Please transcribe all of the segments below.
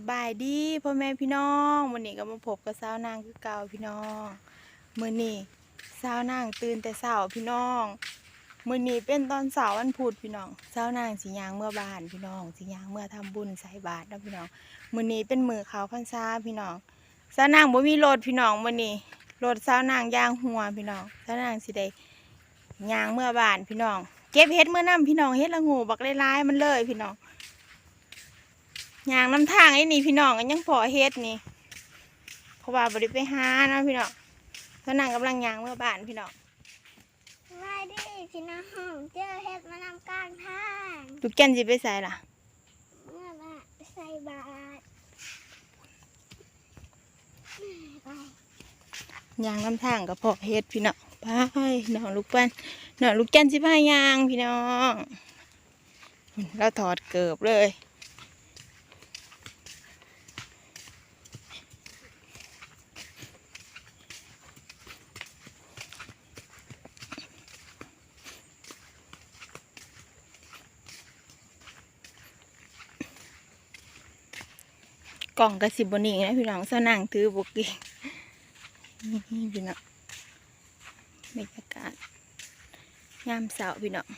สบายดีพ่อแม่พี่น้องวันนี้ก็มาพบกับสาวนางคือเก่าพี่น้องมื้อนี้สาวนางตื่นแต่เช้าพี่น้องมื้อนี้เป็นตอนเสาวันพุธพี่น้องสาวนางสิย่างเมื่อบานพี่น้องสิย่างเมื่อทำบุญใส่บาตรนะพี่น้องมื้อนี้เป็นมือขาวพรรษาพี่น้องสาวนางบ่มีรถพี่น้องมื้อนี้รถสาวนางย่างหัวพี่น้องสาวนางสิได้ย่างเมื่อบานพี่น้อง เก็บเฮ็ดเมื่อน้ำพี่น้องเฮ็ดละงูบักหลายๆมันเลยพี่น้อง ย่างน้ำทางไอ้นี่พี่น้องก็ยังพอเฮ็ดนี่เพราะว่าบริไปหาเนาะพี่น้องเพราะนางกำลังย่างเมื่อบ้านพี่น้องสวัสดีพี่น้องเจอเห็ดมานำกลางทางลูกแก่นสิไปใส่ล่ะเมื่อมาใส่บาตรไปย่างน้ำทางก็พอเฮ็ดพี่น้องไปน้องลูกปั้นน้องลูกแก่นสิพาย่างพี่น้องแล้วถอดเกือบเลย กล่องกระสิบบนี่นะพี่น้องเสนั่งถือบุกกี้นี่พี่น้องบรรยากาศยามเสาร์พี่น้อง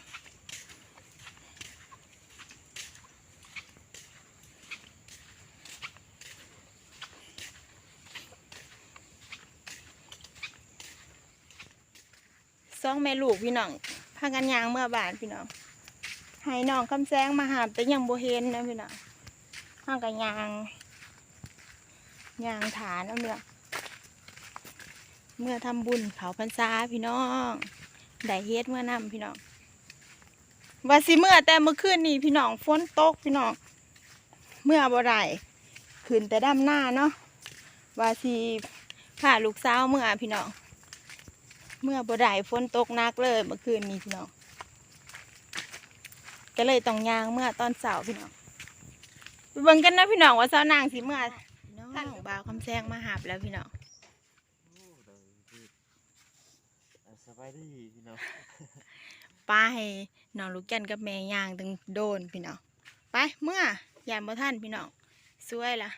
สองแม่ลูกพี่น้องพากันยางเมื่อบานพี่น้องให้น้องคำแซงมาหาแต่ยังโบเห็นนะพี่น้องห้างกันยาง ยางฐานเอาเมื่อเมื่อทำบุญเขาพรรษาพี่น้องได้เฮ็ดเมื่อนำพี่น้องว่าสิเมื่อแต่เมื่อคืนนี้พี่น้องฝนตกพี่น้องเมื่อบ่ได้ขึ้นแต่ดำหน้าเนาะว่าสิพาลูกสาวเมื่อพี่น้องเมื่อบ่ได้ฝนตกนักเลยเมื่อคืนนี้พี่น้องก็เลยต้องยางเมื่อตอนเสาร์พี่น้องไปเบิ่งกันนะพี่น้องว่าเสาวนางสิเมื่อ บ่าวคำแซงมาหาบแล้วพี่น้องสบายดีพี่น้องป้าให้น้องลูกแก่นกับแม่ย่างตึงโดนพี่น้องไปเมื่อยามบ่ท่านพี่น้องสวยละ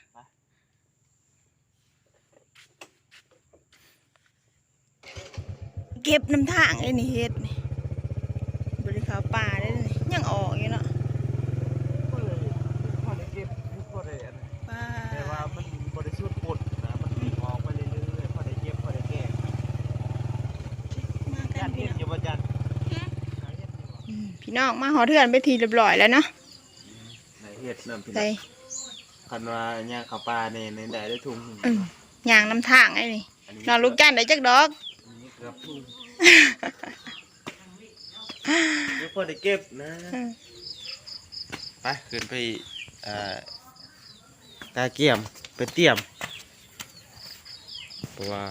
เก็บน้ำทางไอ้นี่เฮ็ดนี่บริขาวป่าได้เลยนี่ยังออกอยู่เนาะ ก็เลยพอได้เก็บพอได้อันนั้น ป้า แต่ว่ามันบริสุทธิ์ปดนะมันออกมาเรื่อยๆพอได้เก็บพอได้แก้ มากั ยั น น พี่ เห็ด น้อง อยู่บ่ยันหาเห็ดอยู่บ่ อืม พี่น้องมาหอเถื่อนไปทีเรียบร้อยแล้วเนาะไหนเห็ดนั่นพี่น้ใส่องคันว่าย่างข้าวปลาเนี่ยในได้ได้ทุ่งหนึ่งอืมย่างน้ำทางไอ้นี่อันนี้น้องลูกแก่นได้จักดอกอันนี้เกือบทุ่งนี่พอได้เก็บนะอืมไปขึ้นไปเอ่อตาเกี่ยมไปเตรียมเพราะว่า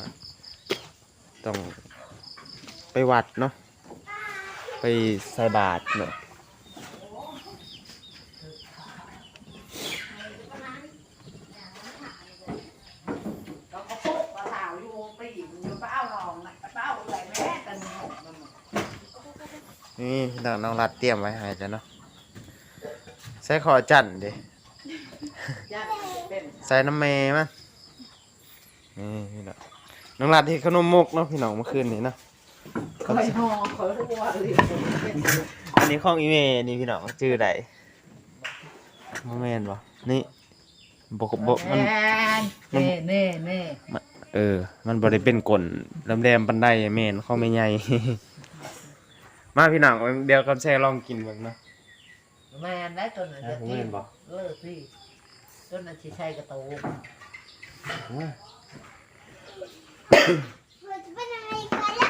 ต้องไปวัดเนาะ ไปใส่บาตรเนาะเราก็ปุ๊บมาถาวอยู่ไปหญิงอยู่เป้าหองน่ะเป้าอะไรแม่กันหมดมันนี่น้องน้องรัดเตรียมไว้ให้แล้วเนาะใส่ขอจันทร์เด้ย่าเป็นใส่น้ำเมย์มั้ยนี่พี่น้องน้องรัดเห็ดขนมมกเนาะพี่น้องเมื่อคืนนี้เนาะ คอยหอคอยรัวเลยอันนี้ของอีเมย์นี่พี่น้องชื่อใดโมเมนบ่นี่บกบกมันมันเน่เน่เน่เออ มันบ่ได้เป็นกลนลำแรมปันไดแม่นเข้าไม่ใหญ่มาพี่น้องเดี๋ยวกันแช่ลองกินเบิ่งเนาะแม่ได้ต้นนั้นจะแม่นบ่เลิกพี่ต้นนั้นชิชัยกระตู เราจะเป็นอะไรกันล่ะ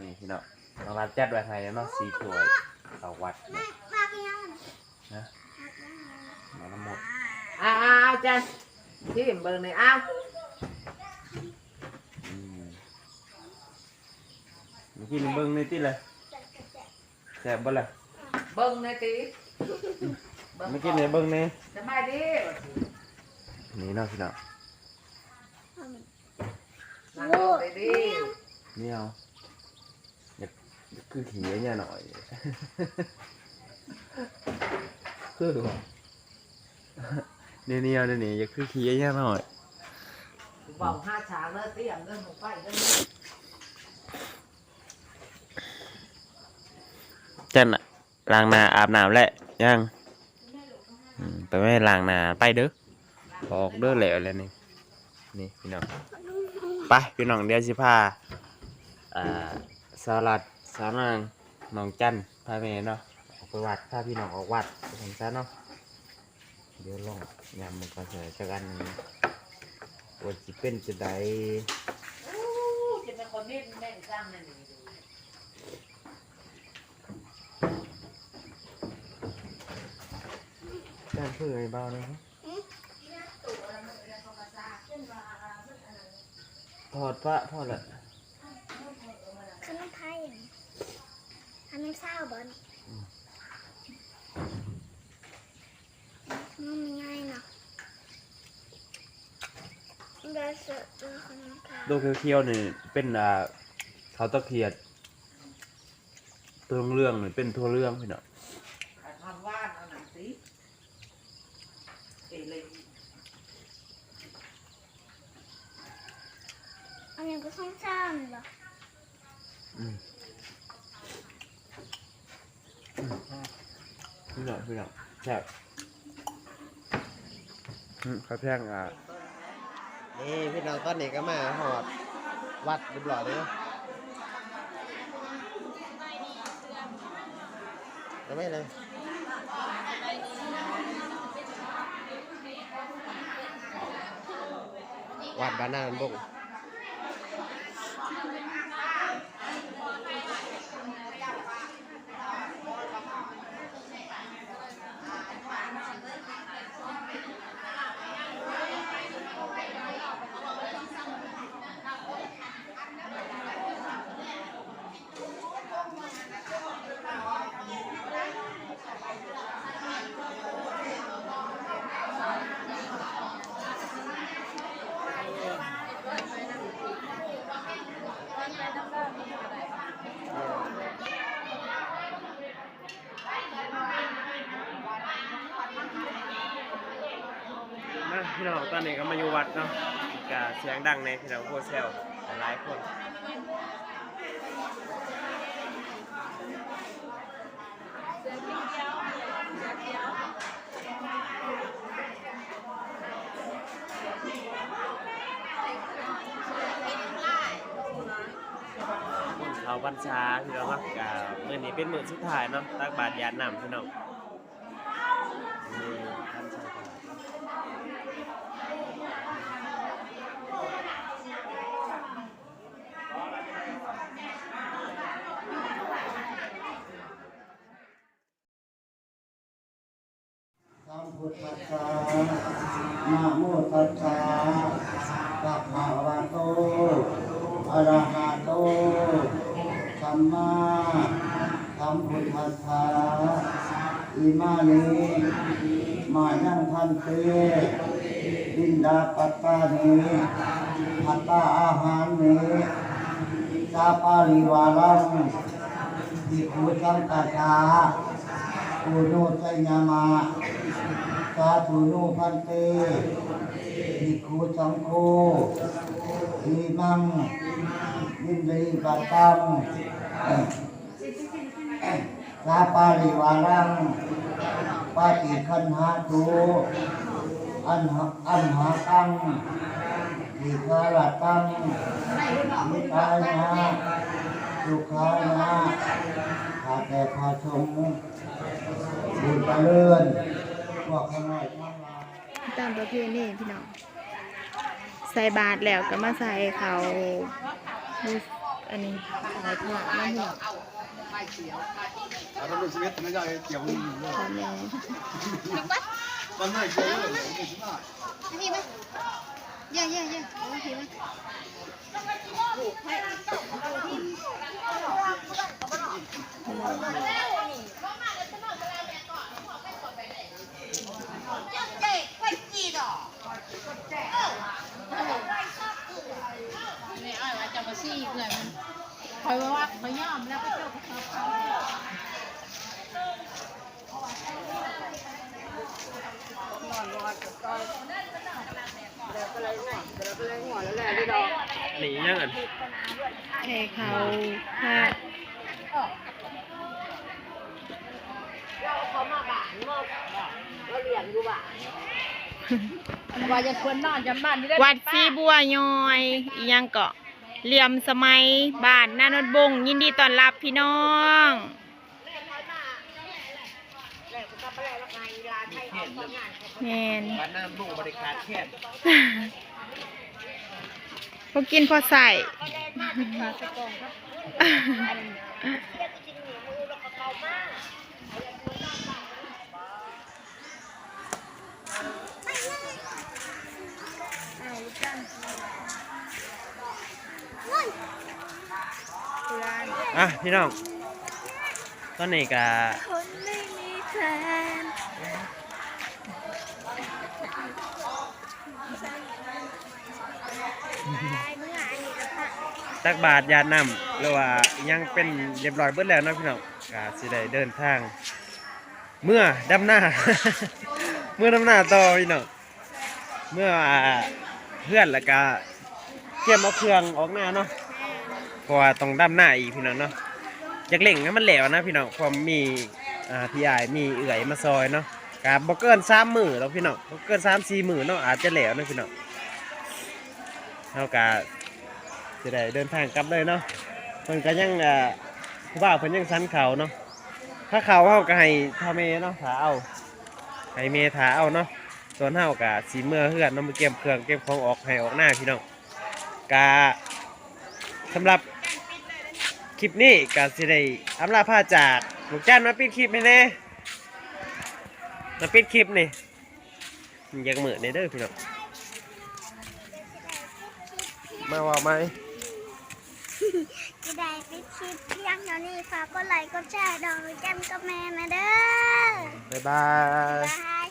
นี่พี่น้องน้องรัดจัดไว้ให้เนาะสีถ้วยเอาวัดเนี่ยมากันยังนะมาน้ำหมดอ้าวจันที่เบิ่งในอ้าวอืมเมื่อกี้นี่เบิ่งในที่เลยแซ่บบ่ล่ะเบิ่งในตีเมื่อกี้นี่เบิ่งในสบายดีนี่เนาะพี่น้องนั่งลงดี นี่เอาอยากอยากคือขี้เนี่ยหน่อย คือบ่เนี่ยเนี่ยเนี่ยอย่าคือขี้แย่หน่อยบอกห้าฉากแล้วเตี้ยมเรื่องของไฟเรื่องนี้จันน่ะล้างหน้าอาบน้ำแล้วยังอืมไปไม่ล้างหน้าไปเด้อออกเด้อแล้วแล้วนี่นี่พี่น้องไปพี่น้องเดี๋ยวสิพา อ่าสลัดสาวนางน้องจันพาแม่เนาะออกไปวัดพาพี่น้องออกวัดเห็นซะเนาะเดี๋ยวลองยำมันก็เสียจักอันหนึงว่าสิเป็นจะได้จะเป็นคนนี้แม่งสร้างนั่นนี่จันเพื่อไอ้เบานะครับถอดพระถอดละ ขนมไทย ขนมเศร้าบอลมันง่ายเนาะเดี๋ยวเสร็จแล้วขนมไทยโดเคียวๆนี่เป็นอ่าเขาวตะเคียดตัวเรื่องนี่เป็นทั่วเรื่องพี่เนาะทำว่านเอาหนังสิเอเลยอันนี้ก็ต้องเศร้าเหรออืมอืม พี่เนาะพี่เนาะแซ่บข้าวแพงอะนี่พี่น้องตอนนี้ก็มาหอดวัดเรียบร้อยเลยนาะยังไม่เลยวัดบ้านนาบง พี่น้องตอนนี้ก็มาอยู่วัดเนาะกะเสียงดังในพี่น้องโคเซลหลายคนเขาบัญชาพี่น้องครับกะมื้อนี้เป็นมื้อสุดท้ายเนาะตักบาตรยานนำพี่น้อง สัมพุทธัสสะนะโมตัสสะสัพพะวะโตอะระหะโตสัมมาสัมพุทธัสสะอิมานิมายังพันเตบินดาปัตตานิพัตตาอาหารเนสาปาริวารังดิคูจังกาชาปูโนไสยามา สาธุโนพันเตภิกขุสังโฆทีมังยินดีปัตตังสาปาริวารังปาติคันหาตุอันหะอันหาตังวิคาลตังมิตายนะสุขานะข้าแต่พระสงฆ์บุญเจริญ ตามประเพณีพี่น้องใส่บาตรแล้วก็มาใส่เขาอันนี้ใส่ผ้าน้ำหนักแล้วรู้สึว่าไม่ได้เกี่ยวอยู่เลยมันไม่เกี่ยวเลยไม่ใช่ไหมนี่ไหมเยอะเยอะเยอะโอเคไหม นี่ยังอันแค่เขาพาว่าจะควรนอนจำบ้านนี่ได้วัดซีบัวยอยอีหยังเกาะเหลี่ยมสมัยบ้านนานดบงยินดีต้อนรับพี่น้อง แมนบ้านน้ำลูกบริการแค่พอกินพอใส่อะพี่น้องตอนนี้ก็ คนไม่มีแฟน ตักบาทยาน้ำหรือว่ายังเป็นเรียบร้อยเบิดแล้วนะพี่น้องก็สิได้เดินทาง เมื่อดำหน้า เมื่อดำหน้าต่อพี่น้องเมื่อเพื่อนแล้วก็เตรียมเอาเครื่องออกหน้าเนาะเพราะว่าต้องดำหน้าอีกพี่น้องเนาะอยากเล่งให้มันแหลวนะพี่น้องเพอมีอ่าพี่อายมีเอื่อยมาซอยเนาะกับ่เกินสามมือแล้วพี่น้องบ่เกินสามสี่มือเนาะอาจจะแหลวนะพี่น้องเท่ากับ จะได้เดินทางกลับเลยเนาะเพิ่นก็ยังอ่าผู้บ่าวเพิ่นยังสันเขาเนาะถ้าเขาเฮาก็ให้ทาเมเนาะถาเอาให้เมถาเอาเนาะส่วนเฮาก็สีเมื่อเฮือนเนาะมาเก็บเครื่องเก็บของออกให้ออกหน้าพี่น้องกะสำหรับคลิปนี้ก็สิได้อำลาพาจากหลูกจ้านมาปิดคลิปให้แน่มาปิดคลิปนี่ยากเหมือนในเด้อพี่น้องมาว่าไหม จะได้ไปคลิปเพียงเท่านี้ฝากกดไลค์กดแชร์ดองแก้มกับแม่นะเด้อบ๊ายบายบ๊ายบาย